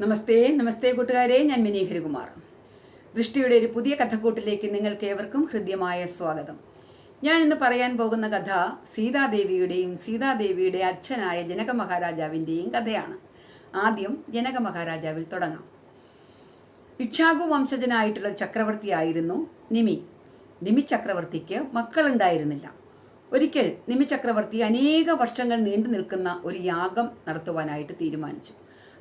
നമസ്തേ നമസ്തേ കൂട്ടുകാരെ ഞാൻ മിനി ഹരികുമാർ. ദൃഷ്ടിയുടെ ഒരു പുതിയ കഥക്കൂട്ടിലേക്ക് നിങ്ങൾക്ക് ഏവർക്കും ഹൃദ്യമായ സ്വാഗതം. ഞാൻ ഇന്ന് പറയാൻ പോകുന്ന കഥ സീതാദേവിയുടെയും സീതാദേവിയുടെ അച്ഛനായ ജനക മഹാരാജാവിന്റെയും കഥയാണ്. ആദ്യം ജനക മഹാരാജാവിൽ തുടങ്ങാം. ഇക്ഷാഗു വംശജനായിട്ടുള്ള ചക്രവർത്തിയായിരുന്നു നിമി. നിമി ചക്രവർത്തിക്ക് മക്കളുണ്ടായിരുന്നില്ല. ഒരിക്കൽ നിമി ചക്രവർത്തി അനേക വർഷങ്ങൾ നീണ്ടു നിൽക്കുന്ന ഒരു യാഗം നടത്തുവാനായിട്ട് തീരുമാനിച്ചു.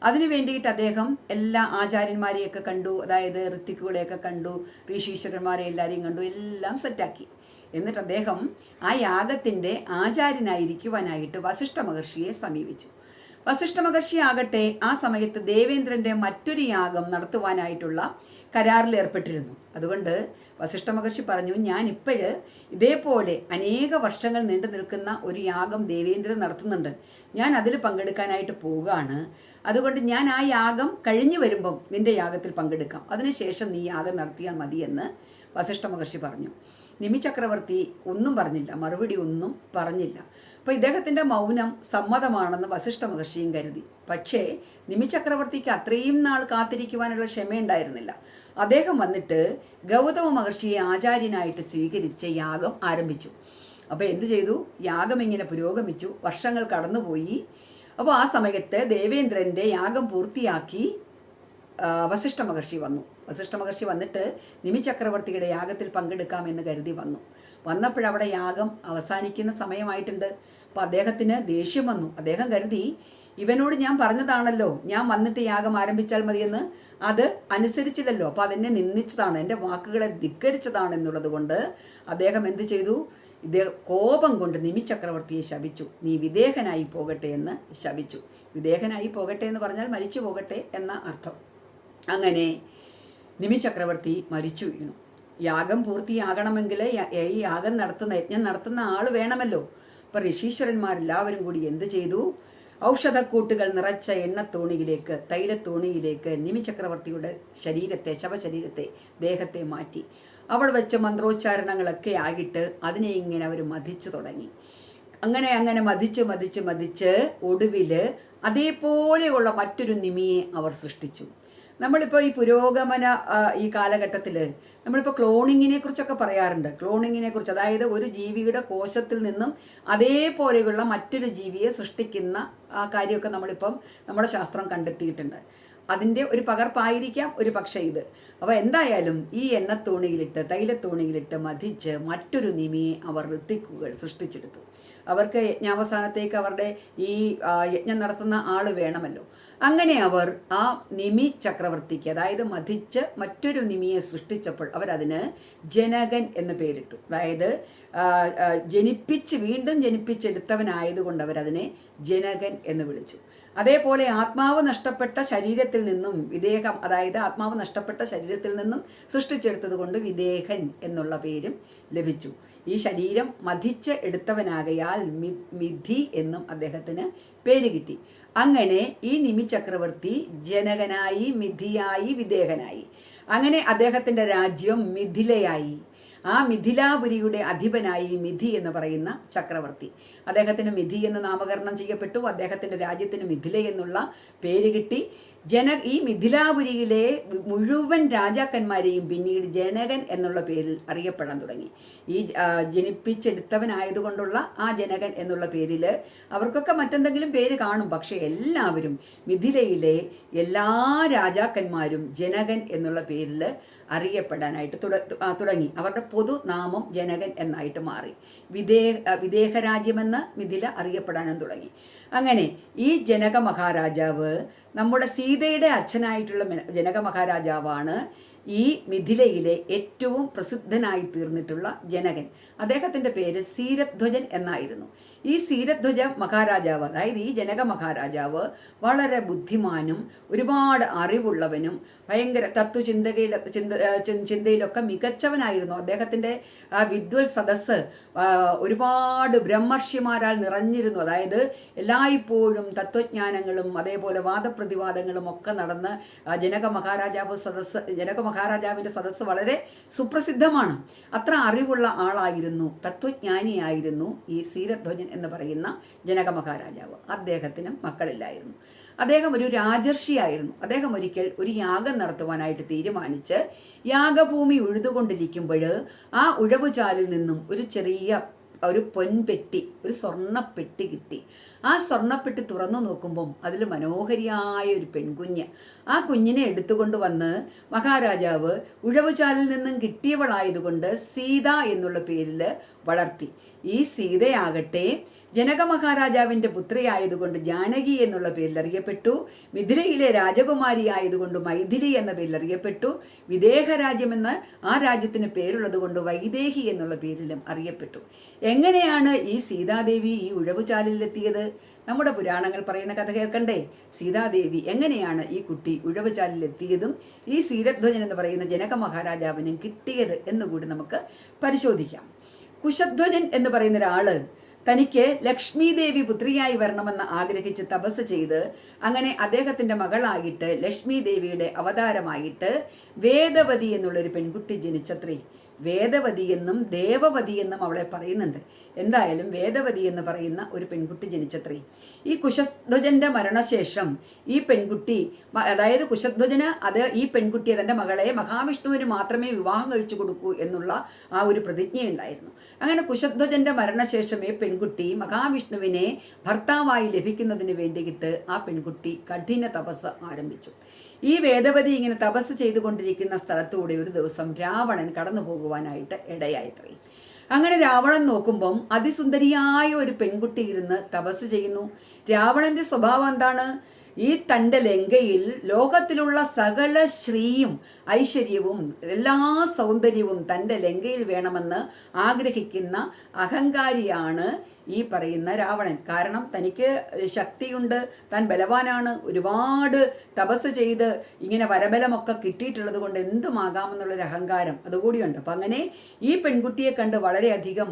അതിനു വേണ്ടിയിട്ട് അദ്ദേഹം എല്ലാ ആചാര്യന്മാരെയൊക്കെ കണ്ടു അതായത് ഋത്തിക്കുകളെയൊക്കെ കണ്ടു ഋഷീശ്വരന്മാരെ എല്ലാവരെയും കണ്ടു എല്ലാം സെറ്റാക്കി. എന്നിട്ട് അദ്ദേഹം ആ യാഗത്തിന്റെ ആചാര്യനായിരിക്കുവാനായിട്ട് വസിഷ്ഠ മഹർഷിയെ സമീപിച്ചു. വസിഷ്ഠ മഹർഷി ആകട്ടെ ആ സമയത്ത് ദേവേന്ദ്രന്റെ മറ്റൊരു യാഗം നടത്തുവാനായിട്ടുള്ള കരാറിൽ ഏർപ്പെട്ടിരുന്നു. അതുകൊണ്ട് വസിഷ്ഠ മഹർഷി പറഞ്ഞു ഞാൻ ഇപ്പോഴ് ഇതേപോലെ അനേക വർഷങ്ങൾ നീണ്ടു നിൽക്കുന്ന ഒരു യാഗം ദേവേന്ദ്രൻ നടത്തുന്നുണ്ട്. ഞാൻ അതിൽ പങ്കെടുക്കാനായിട്ട് പോവുകയാണ്. അതുകൊണ്ട് ഞാൻ ആ യാഗം കഴിഞ്ഞു വരുമ്പം നിന്റെ യാഗത്തിൽ പങ്കെടുക്കാം. അതിനുശേഷം നീ യാഗം നടത്തിയാൽ മതിയെന്ന് വസിഷ്ഠ മഹർഷി പറഞ്ഞു. നിമി ചക്രവർത്തി ഒന്നും പറഞ്ഞില്ല. മറുപടി ഒന്നും പറഞ്ഞില്ല. അപ്പോൾ ഇദ്ദേഹത്തിന്റെ മൗനം സമ്മതമാണെന്ന് വസിഷ്ഠ മഹർഷിയും കരുതി. പക്ഷേ നിമി ചക്രവർത്തിക്ക് അത്രയും നാൾ കാത്തിരിക്കുവാനുള്ള ക്ഷമയുണ്ടായിരുന്നില്ല. അദ്ദേഹം വന്നിട്ട് ഗൗതമ മഹർഷിയെ ആചാര്യനായിട്ട് സ്വീകരിച്ച് യാഗം ആരംഭിച്ചു. അപ്പോൾ എന്തു ചെയ്തു? യാഗം ഇങ്ങനെ പുരോഗമിച്ചു. വർഷങ്ങൾ കടന്നുപോയി. അപ്പോൾ ആ സമയത്ത് ദേവേന്ദ്രന്റെ യാഗം പൂർത്തിയാക്കി വസിഷ്ഠ മഹർഷി വന്നു. വസിഷ്ഠ മഹർഷി വന്നിട്ട് നിമി ചക്രവർത്തിയുടെ യാഗത്തിൽ പങ്കെടുക്കാമെന്ന് കരുതി വന്നു. വന്നപ്പോഴവിടെ യാഗം അവസാനിക്കുന്ന സമയമായിട്ടുണ്ട്. അപ്പോൾ അദ്ദേഹത്തിന് ദേഷ്യം വന്നു. അദ്ദേഹം കരുതി ഇവനോട് ഞാൻ പറഞ്ഞതാണല്ലോ. ഞാൻ വന്നിട്ട് യാഗം ആരംഭിച്ചാൽ മതിയെന്ന്. അത് അനുസരിച്ചില്ലല്ലോ. അപ്പോൾ അതെന്നെ നിന്ദിച്ചതാണ്. എന്റെ വാക്കുകളെ ധിക്കരിച്ചതാണ് എന്നുള്ളത് കൊണ്ട് അദ്ദേഹം എന്ത് ചെയ്തു? ഇദ്ദേഹം കോപം കൊണ്ട് നിമി ചക്രവർത്തിയെ ശപിച്ചു. നീ വിദേഹനായി പോകട്ടെ എന്ന് ശപിച്ചു. വിദേഹനായി പോകട്ടെ എന്ന് പറഞ്ഞാൽ മരിച്ചു പോകട്ടെ എന്ന അർത്ഥം. അങ്ങനെ നിമി ചക്രവർത്തി മരിച്ചു വീണു. യാഗം പൂർത്തിയാകണമെങ്കിൽ ഈ യാഗം നടത്തുന്ന യജ്ഞം നടത്തുന്ന ആൾ വേണമല്ലോ. അപ്പം ഋഷീശ്വരന്മാരെല്ലാവരും കൂടി എന്ത് ചെയ്തു? ഔഷധക്കൂട്ടുകൾ നിറച്ച എണ്ണത്തോണിയിലേക്ക് തൈലത്തോണിയിലേക്ക് നിമി ചക്രവർത്തിയുടെ ശരീരത്തെ ശവശരീരത്തെ ദേഹത്തെ മാറ്റി. അവൾ വെച്ച മന്ത്രോച്ചാരണങ്ങളൊക്കെ ആകിട്ട് അതിനെ ഇങ്ങനെ അവർ മതിച്ചു തുടങ്ങി. അങ്ങനെ അങ്ങനെ മതിച്ച് മതിച്ച് മതിച്ച് ഒടുവിൽ അതേപോലെയുള്ള മറ്റൊരു നിമിയെ അവർ സൃഷ്ടിച്ചു. നമ്മളിപ്പോൾ ഈ പുരോഗമന ഈ കാലഘട്ടത്തിൽ നമ്മളിപ്പോൾ ക്ലോണിങ്ങിനെ കുറിച്ചൊക്കെ പറയാറുണ്ട്. ക്ലോണിങ്ങിനെ കുറിച്ച്. അതായത് ഒരു ജീവിയുടെ കോശത്തിൽ നിന്നും അതേപോലെയുള്ള മറ്റൊരു ജീവിയെ സൃഷ്ടിക്കുന്ന ആ കാര്യമൊക്കെ നമ്മളിപ്പം നമ്മുടെ ശാസ്ത്രം കണ്ടെത്തിയിട്ടുണ്ട്. അതിന്റെ ഒരു പകർപ്പായിരിക്കാം ഒരു പക്ഷേ ഇത്. അപ്പോൾ എന്തായാലും ഈ എണ്ണത്തോണിയിലിട്ട് തൈലത്തോണിയിലിട്ട് മതിച്ച് മറ്റൊരു നിമിയെ അവർ ഋത്തിക്കുകൾ സൃഷ്ടിച്ചെടുത്തു. അവർക്ക് യജ്ഞാവസാനത്തേക്ക് അവരുടെ ഈ യജ്ഞം നടത്തുന്ന ആൾ വേണമല്ലോ. അങ്ങനെ അവർ ആ നിമി ചക്രവർത്തിക്ക് അതായത് മതിച്ച് മറ്റൊരു നിമിയെ സൃഷ്ടിച്ചപ്പോൾ അവരതിന് ജനകൻ എന്ന് പേരിട്ടു. അതായത് ജനിപ്പിച്ച് വീണ്ടും ജനിപ്പിച്ചെടുത്തവനായതുകൊണ്ട് അവരതിനെ ജനകൻ എന്ന് വിളിച്ചു. അതേപോലെ ആത്മാവ് നഷ്ടപ്പെട്ട ശരീരത്തിൽ നിന്നും വിദേഹം അതായത് ആത്മാവ് നഷ്ടപ്പെട്ട ശരീരത്തിൽ നിന്നും സൃഷ്ടിച്ചെടുത്തത് കൊണ്ട് വിദേഹൻ എന്നുള്ള പേരും ലഭിച്ചു. ഈ ശരീരം മതിച്ച് എടുത്തവനാകയാൽ മിഥി എന്നും അദ്ദേഹത്തിന് പേര് കിട്ടി. അങ്ങനെ ഈ നിമി ചക്രവർത്തി ജനകനായി മിഥിയായി വിദേഹനായി. അങ്ങനെ അദ്ദേഹത്തിന്റെ രാജ്യം മിഥിലയായി. ആ മിഥിലാപുരിയുടെ അധിപനായി മിഥി എന്ന് പറയുന്ന ചക്രവർത്തി. അദ്ദേഹത്തിന് മിഥി എന്ന് നാമകരണം ചെയ്യപ്പെട്ടു. അദ്ദേഹത്തിന്റെ രാജ്യത്തിന് മിഥില എന്നുള്ള പേര് കിട്ടി. ജന ഈ മിഥിലാപുരിയിലെ മുഴുവൻ രാജാക്കന്മാരെയും പിന്നീട് ജനകൻ എന്നുള്ള പേരിൽ അറിയപ്പെടാൻ തുടങ്ങി. ഈ ജനിപ്പിച്ചെടുത്തവനായതുകൊണ്ടുള്ള ആ ജനകൻ എന്നുള്ള പേരിൽ അവർക്കൊക്കെ മറ്റെന്തെങ്കിലും പേര് കാണും. പക്ഷേ എല്ലാവരും മിഥിലയിലെ എല്ലാ രാജാക്കന്മാരും ജനകൻ എന്നുള്ള പേരിൽ അറിയപ്പെടാനായിട്ട് തുട- തുടങ്ങി. അവരുടെ പൊതുനാമം ജനകൻ എന്നായിട്ട് മാറി. വിദേഹ വിദേഹരാജ്യമെന്ന് മിഥില അറിയപ്പെടാനും തുടങ്ങി. അങ്ങനെ ഈ ജനക മഹാരാജാവ് നമ്മുടെ സീതയുടെ അച്ഛനായിട്ടുള്ള ജനക മഹാരാജാവാണ് ഈ മിഥിലയിലെ ഏറ്റവും പ്രസിദ്ധനായി തീർന്നിട്ടുള്ള ജനകൻ. അദ്ദേഹത്തിന്റെ പേര് സീരധ്വജൻ എന്നായിരുന്നു. ഈ സീരധ്വജ മഹാരാജാവ് അതായത് ഈ ജനക മഹാരാജാവ് വളരെ ബുദ്ധിമാനും ഒരുപാട് അറിവുള്ളവനും ഭയങ്കര തത്വചിന്തകയിൽ ചിന്ത ചിന്തയിലൊക്കെ മികച്ചവനായിരുന്നു. അദ്ദേഹത്തിന്റെ ആ വിദ്വൽ സദസ്സ് ഒരുപാട് ബ്രഹ്മർഷിമാരാൽ നിറഞ്ഞിരുന്നു. അതായത് എല്ലായ്പ്പോഴും തത്വജ്ഞാനങ്ങളും അതേപോലെ വാദപ്രതിവാദങ്ങളും ഒക്കെ നടന്ന് ജനക മഹാരാജാവ് സദസ്സ് ജനക മഹാരാജാവിന്റെ സദസ്സ് വളരെ സുപ്രസിദ്ധമാണ്. അത്ര അറിവുള്ള ആളായിരുന്നു തത്വജ്ഞാനിയായിരുന്നു ഈ സീരധ്വജൻ എന്ന് പറയുന്ന ജനക മഹാരാജാവ്. അദ്ദേഹത്തിന് മക്കളില്ലായിരുന്നു. അദ്ദേഹം ഒരു രാജർഷിയായിരുന്നു. അദ്ദേഹം ഒരിക്കൽ ഒരു യാഗം നടത്തുവാനായിട്ട് തീരുമാനിച്ച് യാഗഭൂമി ഉഴുതുകൊണ്ടിരിക്കുമ്പോൾ ആ ഉഴവുചാലിൽ നിന്നും ഒരു ചെറിയ ഒരു പൊൻപെട്ടി ഒരു സ്വർണപ്പെട്ടി കിട്ടി. ആ സ്വർണപ്പെട്ടി തുറന്നു നോക്കുമ്പം അതിൽ മനോഹരിയായ ഒരു പെൺകുഞ്ഞ്. ആ കുഞ്ഞിനെ എടുത്തുകൊണ്ട് വന്ന് മഹാരാജാവ് ഉഴവുചാലിൽ നിന്നും കിട്ടിയവളായതുകൊണ്ട് സീത എന്നുള്ള പേരിൽ വളർത്തി. ഈ സീതയാകട്ടെ ജനക മഹാരാജാവിന്റെ പുത്രിയായതുകൊണ്ട് ജാനകി എന്നുള്ള പേരിൽ അറിയപ്പെട്ടു മിഥിലയിലെ രാജകുമാരി ആയതുകൊണ്ട് മൈഥിലി എന്ന പേരിൽ അറിയപ്പെട്ടു വിദേഹ രാജ്യമെന്ന് ആ രാജ്യത്തിന് പേരുള്ളത് കൊണ്ട് വൈദേഹി എന്നുള്ള പേരിലും അറിയപ്പെട്ടു. എങ്ങനെയാണ് ഈ സീതാദേവി ഈ ഉഴവുചാലിലെത്തിയത്? നമ്മുടെ പുരാണങ്ങൾ പറയുന്ന കഥ കേൾക്കണ്ടേ? സീതാദേവി എങ്ങനെയാണ് ഈ കുട്ടി ഉഴവുചാലിലെത്തിയതും ഈ സീരധ്വജൻ എന്ന് പറയുന്ന ജനക മഹാരാജാവിനും കിട്ടിയത് എന്നുകൂടി നമുക്ക് പരിശോധിക്കാം. കുശധ്വജൻ എന്ന് പറയുന്ന ഒരാൾ തനിക്ക് ലക്ഷ്മി ദേവി പുത്രിയായി വരണമെന്ന് ആഗ്രഹിച്ച് തപസ് ചെയ്ത് അങ്ങനെ അദ്ദേഹത്തിന്റെ മകളായിട്ട് ലക്ഷ്മി ദേവിയുടെ അവതാരമായിട്ട് വേദവതി എന്നുള്ളൊരു പെൺകുട്ടി ജനിച്ചത്രേ. വേദവതി എന്നും ദേവവതി എന്നും അവളെ പറയുന്നുണ്ട്. എന്തായാലും വേദവതി എന്ന് പറയുന്ന ഒരു പെൺകുട്ടി ജനിച്ചത്രേ. ഈ കുശധ്വജന്റെ മരണശേഷം ഈ പെൺകുട്ടി അതായത് കുശധ്വജന് അത് ഈ പെൺകുട്ടി തന്റെ മകളെ മഹാവിഷ്ണുവിന് മാത്രമേ വിവാഹം കഴിച്ചു കൊടുക്കൂ എന്നുള്ള ആ ഒരു പ്രതിജ്ഞയുണ്ടായിരുന്നു. അങ്ങനെ കുശധ്വജന്റെ മരണശേഷം ഈ പെൺകുട്ടി മഹാവിഷ്ണുവിനെ ഭർത്താവായി ലഭിക്കുന്നതിന് വേണ്ടിയിട്ട് ആ പെൺകുട്ടി കഠിന തപസ് ആരംഭിച്ചു. ഈ വേദവതി ഇങ്ങനെ തപസ് ചെയ്തുകൊണ്ടിരിക്കുന്ന സ്ഥലത്തൂടെ ഒരു ദിവസം രാവണൻ കടന്നു പോകുവാനായിട്ട് ഇടയായിത്രേ അങ്ങനെ രാവണൻ നോക്കുമ്പം അതിസുന്ദരിയായ ഒരു പെൺകുട്ടി ഇരുന്ന് തപസ് ചെയ്യുന്നു. രാവണന്റെ സ്വഭാവം എന്താണ്? ഈ തന്റെ ലങ്കയിൽ ലോകത്തിലുള്ള സകല ശ്രീയും ഐശ്വര്യവും എല്ലാ സൗന്ദര്യവും തന്റെ ലങ്കയിൽ വേണമെന്ന് ആഗ്രഹിക്കുന്ന അഹങ്കാരിയാണ് ഈ പറയുന്ന രാവണൻ. കാരണം തനിക്ക് ശക്തിയുണ്ട് താൻ ബലവാനാണ്. ഒരുപാട് തപസ് ചെയ്ത് ഇങ്ങനെ വരബലമൊക്കെ കിട്ടിയിട്ടുള്ളത് കൊണ്ട് എന്തുമാകാമെന്നുള്ളൊരു അഹങ്കാരം അതുകൂടിയുണ്ട്. അപ്പം അങ്ങനെ ഈ പെൺകുട്ടിയെ കണ്ട് വളരെയധികം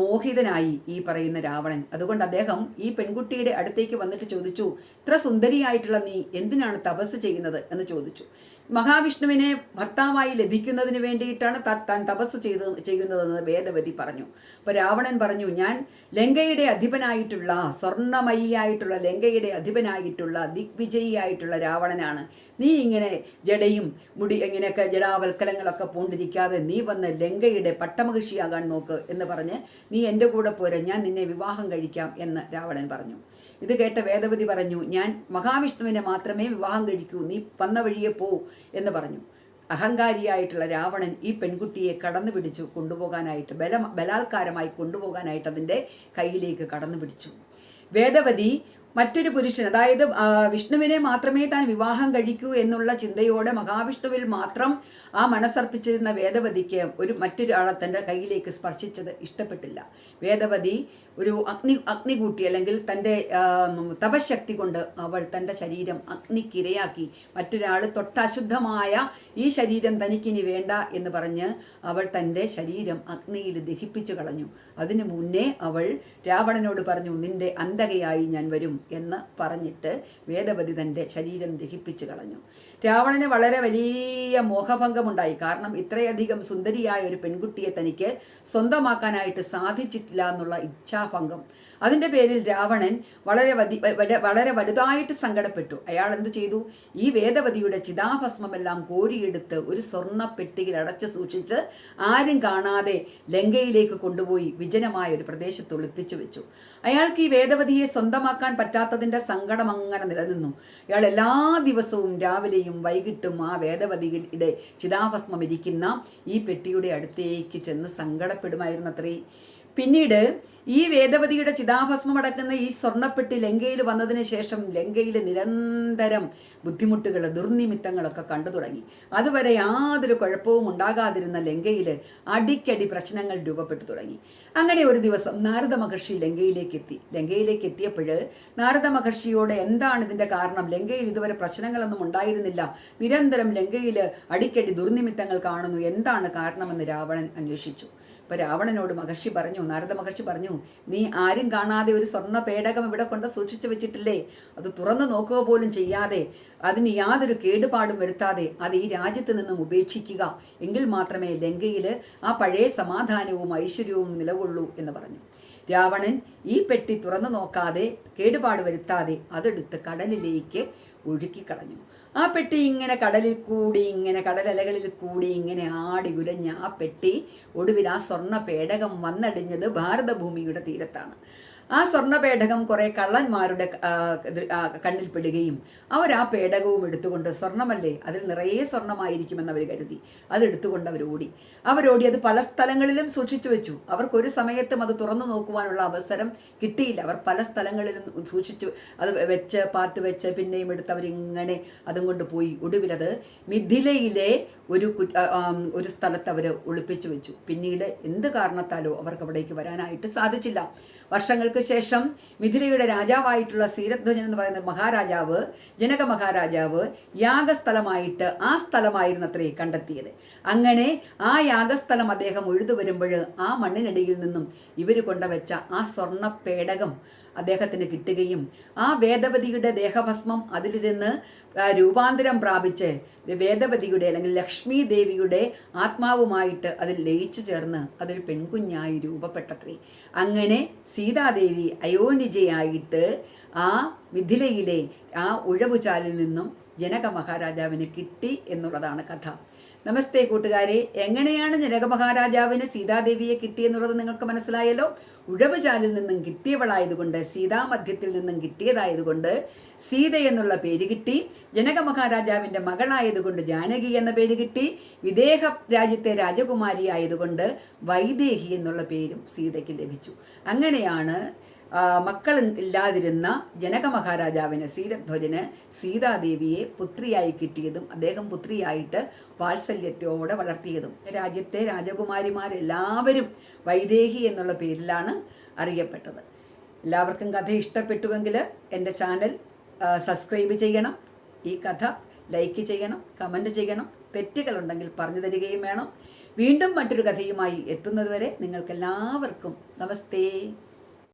മോഹിതനായി ഈ പറയുന്ന രാവണൻ. അതുകൊണ്ട് അദ്ദേഹം ഈ പെൺകുട്ടിയുടെ അടുത്തേക്ക് വന്നിട്ട് ചോദിച്ചു ഇത്ര സുന്ദരിയായിട്ടുള്ള നീ എന്തിനാണ് തപസ് ചെയ്യുന്നത്? എന്ന് ചോദിച്ചു. മഹാവിഷ്ണുവിനെ ഭർത്താവായി ലഭിക്കുന്നതിന് വേണ്ടിയിട്ടാണ് താൻ തപസ് ചെയ്ത് ചെയ്യുന്നതെന്ന് വേദവതി പറഞ്ഞു. അപ്പോൾ രാവണൻ പറഞ്ഞു ഞാൻ ലങ്കയുടെ അധിപനായിട്ടുള്ള സ്വർണമയിയായിട്ടുള്ള ലങ്കയുടെ അധിപനായിട്ടുള്ള ദിഗ്വിജയിയായിട്ടുള്ള രാവണനാണ്. നീ ഇങ്ങനെ ജടയും മുടി ഇങ്ങനെയൊക്കെ ജടാവൽക്കലങ്ങളൊക്കെ പൂണ്ടിരിക്കാതെ നീ വന്ന് ലങ്കയുടെ പട്ടമഹിഷിയാകാൻ നോക്ക് എന്ന് പറഞ്ഞ് നീ എന്റെ കൂടെ പോരെ ഞാൻ നിന്നെ വിവാഹം കഴിക്കാം എന്ന് രാവണൻ പറഞ്ഞു. ഇത് കേട്ട വേദവതി പറഞ്ഞു ഞാൻ മഹാവിഷ്ണുവിനെ മാത്രമേ വിവാഹം കഴിക്കൂ നീ വന്ന വഴിയെ പോ എന്ന് പറഞ്ഞു. അഹങ്കാരിയായിട്ടുള്ള രാവണൻ ഈ പെൺകുട്ടിയെ കടന്നു പിടിച്ചു കൊണ്ടുപോകാനായിട്ട് ബല ബലാത്കാരമായി കൊണ്ടുപോകാനായിട്ട് അതിന്റെ കയ്യിലേക്ക് കടന്നു പിടിച്ചു. വേദവതി മറ്റൊരു പുരുഷൻ അതായത് വിഷ്ണുവിനെ മാത്രമേ താൻ വിവാഹം കഴിക്കൂ എന്നുള്ള ചിന്തയോടെ മഹാവിഷ്ണുവിൽ മാത്രം ആ മനസ്സർപ്പിച്ചിരുന്ന വേദവതിക്ക് ഒരു മറ്റൊരാളെ തന്റെ കയ്യിലേക്ക് സ്പർശിച്ചത് ഇഷ്ടപ്പെട്ടില്ല. വേദവതി ഒരു അഗ്നി അഗ്നികൂട്ടി അല്ലെങ്കിൽ തന്റെ തപശക്തി കൊണ്ട് അവൾ തന്റെ ശരീരം അഗ്നിക്കിരയാക്കി മറ്റൊരാൾ തൊട്ടശുദ്ധമായ ഈ ശരീരം തനിക്കിനി വേണ്ട എന്ന് പറഞ്ഞ് അവൾ തന്റെ ശരീരം അഗ്നിയിൽ ദഹിപ്പിച്ചു കളഞ്ഞു. അതിനു മുന്നേ അവൾ രാവണനോട് പറഞ്ഞു നിന്റെ അന്തകയായി ഞാൻ വരും. എന്ന് പറഞ്ഞിട്ട് വേദവതി തന്റെ ശരീരം ദഹിപ്പിച്ചു കളഞ്ഞു. രാവണന് വളരെ വലിയ മോഹഭംഗമുണ്ടായി. കാരണം ഇത്രയധികം സുന്ദരിയായ ഒരു പെൺകുട്ടിയെ തനിക്ക് സ്വന്തമാക്കാനായിട്ട് സാധിച്ചിട്ടില്ല എന്നുള്ള ഇച്ഛാഭംഗം. അതിന്റെ പേരിൽ രാവണൻ വളരെ വതി വളരെ വലുതായിട്ട് സങ്കടപ്പെട്ടു. അയാൾ എന്ത് ചെയ്തു? ഈ വേദവതിയുടെ ചിതാഭസ്മമെല്ലാം കോരിയെടുത്ത് ഒരു സ്വർണ പെട്ടിയിൽ അടച്ചു സൂക്ഷിച്ച് ആരും കാണാതെ ലങ്കയിലേക്ക് കൊണ്ടുപോയി വിജനമായ ഒരു പ്രദേശത്ത് ഒളിപ്പിച്ചു വെച്ചു. അയാൾക്ക് ഈ വേദവതിയെ സ്വന്തമാക്കാൻ പറ്റാത്തതിന്റെ സങ്കടം അങ്ങനെ നിലനിന്നു. അയാൾ എല്ലാ ദിവസവും രാവിലെയും വൈകിട്ടും ആ വേദവതിയുടെ ചിതാഭസ്മം ഇരിക്കുന്ന ഈ പെട്ടിയുടെ അടുത്തേക്ക് ചെന്ന് സങ്കടപ്പെടുമായിരുന്നു അത്രേ പിന്നീട് ഈ വേദവതിയുടെ ചിതാഭസ്മം അടക്കുന്ന ഈ സ്വർണപ്പെട്ടി ലങ്കയിൽ വന്നതിന് ശേഷം ലങ്കയിൽ നിരന്തരം ബുദ്ധിമുട്ടുകൾ ദുർനിമിത്തങ്ങളൊക്കെ കണ്ടു തുടങ്ങി. അതുവരെ യാതൊരു കുഴപ്പവും ഉണ്ടാകാതിരുന്ന ലങ്കയിൽ അടിക്കടി പ്രശ്നങ്ങൾ രൂപപ്പെട്ടു തുടങ്ങി. അങ്ങനെ ഒരു ദിവസം നാരദ മഹർഷി ലങ്കയിലേക്ക് എത്തി. ലങ്കയിലേക്ക് എത്തിയപ്പോൾ നാരദ മഹർഷിയോട് എന്താണ് ഇതിന്റെ കാരണം? ലങ്കയിൽ ഇതുവരെ പ്രശ്നങ്ങളൊന്നും ഉണ്ടായിരുന്നില്ല. നിരന്തരം ലങ്കയിൽ അടിക്കടി ദുർനിമിത്തങ്ങൾ കാണുന്നു. എന്താണ് കാരണമെന്ന് രാവണൻ അന്വേഷിച്ചു. അപ്പൊ രാവണനോട് മഹർഷി പറഞ്ഞു നാരദ മഹർഷി പറഞ്ഞു നീ ആരും കാണാതെ ഒരു സ്വർണ പേടകം ഇവിടെ കൊണ്ട് സൂക്ഷിച്ചു വെച്ചിട്ടില്ലേ? അത് തുറന്നു നോക്കുക പോലും ചെയ്യാതെ അതിന് യാതൊരു കേടുപാടും വരുത്താതെ അത് ഈ രാജ്യത്ത് നിന്നും ഉപേക്ഷിക്കുക. എങ്കിൽ മാത്രമേ ലങ്കയിൽ ആ പഴയ സമാധാനവും ഐശ്വര്യവും നിലകൊള്ളൂ എന്ന് പറഞ്ഞു. രാവണൻ ഈ പെട്ടി തുറന്നു നോക്കാതെ കേടുപാട് വരുത്താതെ അതെടുത്ത് കടലിലേക്ക് ഒഴുക്കിക്കളഞ്ഞു ആ പെട്ടി ഇങ്ങനെ കടലിൽ കൂടി ഇങ്ങനെ കടലലകളിൽ കൂടി ഇങ്ങനെ ആടി ഉലഞ്ഞ ആ പെട്ടി ഒടുവിൽ ആ സ്വർണ പേടകം വന്നടിഞ്ഞത് ഭാരതഭൂമിയുടെ തീരത്താണ്. ആ സ്വർണ പേടകം കുറെ കള്ളന്മാരുടെ കണ്ണിൽ പെടുകയും അവർ ആ പേടകവും എടുത്തുകൊണ്ട് സ്വർണമല്ലേ അതിൽ നിറയെ സ്വർണമായിരിക്കുമെന്ന് അവർ കരുതി അതെടുത്തുകൊണ്ട് അവർ ഓടി. അവരോടി അത് പല സ്ഥലങ്ങളിലും സൂക്ഷിച്ചു വെച്ചു. അവർക്ക് ഒരു സമയത്തും അത് തുറന്നു നോക്കുവാനുള്ള അവസരം കിട്ടിയില്ല. അവർ പല സ്ഥലങ്ങളിലും സൂക്ഷിച്ചു അത് വെച്ച് പാത്ത് വെച്ച് പിന്നെയും എടുത്ത് അവരിങ്ങനെ അതും കൊണ്ട് പോയി. ഒടുവിലത് മിഥിലയിലെ ഒരു ഒരു സ്ഥലത്ത് അവർ ഒളിപ്പിച്ചു വെച്ചു. പിന്നീട് എന്ത് കാരണത്താലോ അവർക്ക് അവിടേക്ക് വരാനായിട്ട് സാധിച്ചില്ല. വർഷങ്ങൾക്ക് ശേഷം മിഥിലയുടെ രാജാവായിട്ടുള്ള സീരധ്വജൻ എന്ന് പറയുന്ന മഹാരാജാവ് ജനക മഹാരാജാവ് യാഗസ്ഥലമായിട്ട് ആ സ്ഥലമായിരുന്നത്രേ കണ്ടെത്തിയത്. അങ്ങനെ ആ യാഗസ്ഥലം അദ്ദേഹം ഉഴുതു വരുമ്പോൾ ആ മണ്ണിനടിയിൽ നിന്നും ഇവർ കൊണ്ടുവച്ച ആ സ്വർണ പേടകം അദ്ദേഹത്തിന് കിട്ടുകയും ആ വേദവതിയുടെ ദേഹഭസ്മം അതിലിരുന്ന് രൂപാന്തരം പ്രാപിച്ച് വേദവതിയുടെ അല്ലെങ്കിൽ ലക്ഷ്മി ദേവിയുടെ ആത്മാവുമായിട്ട് അതിൽ ലയിച്ചു ചേർന്ന് അതൊരു പെൺകുഞ്ഞായി രൂപപ്പെട്ടത്രേ. അങ്ങനെ സീതാദേവി അയോനിജയായിട്ട് ആ മിഥിലയിലെ ആ ഉഴവുചാലിൽ നിന്നും ജനക മഹാരാജാവിന് കിട്ടി എന്നുള്ളതാണ് കഥ. നമസ്തേ കൂട്ടുകാരെ എങ്ങനെയാണ് ജനക മഹാരാജാവിന് സീതാദേവിയെ കിട്ടിയെന്നുള്ളത് നിങ്ങൾക്ക് മനസ്സിലായല്ലോ? ഉഴവുചാലിൽ നിന്നും കിട്ടിയവളായതുകൊണ്ട് സീതാമധ്യത്തിൽ നിന്നും കിട്ടിയതായതുകൊണ്ട് സീത എന്നുള്ള പേര് കിട്ടി ജനക മഹാരാജാവിന്റെ മകളായതുകൊണ്ട് ജാനകി എന്ന പേര് കിട്ടി വിദേഹ രാജ്യത്തെ രാജകുമാരി ആയതുകൊണ്ട് വൈദേഹി എന്നുള്ള പേരും സീതയ്ക്ക് ലഭിച്ചു. അങ്ങനെയാണ് മക്കൾ ഇല്ലാതിരുന്ന ജനക മഹാരാജാവിന് സീരധ്വജന് സീതാദേവിയെ പുത്രിയായി കിട്ടിയതും അദ്ദേഹം പുത്രിയായിട്ട് വാത്സല്യത്തോടെ വളർത്തിയതും. രാജ്യത്തെ രാജകുമാരിമാരെല്ലാവരും വൈദേഹി എന്നുള്ള പേരിലാണ് അറിയപ്പെട്ടത്. എല്ലാവർക്കും കഥ ഇഷ്ടപ്പെട്ടുവെങ്കിൽ എന്റെ ചാനൽ സബ്സ്ക്രൈബ് ചെയ്യണം. ഈ കഥ ലൈക്ക് ചെയ്യണം കമന്റ് ചെയ്യണം തെറ്റുകളുണ്ടെങ്കിൽ പറഞ്ഞു തരികയും വേണം. വീണ്ടും മറ്റൊരു കഥയുമായി എത്തുന്നതുവരെ നിങ്ങൾക്കെല്ലാവർക്കും നമസ്തേ.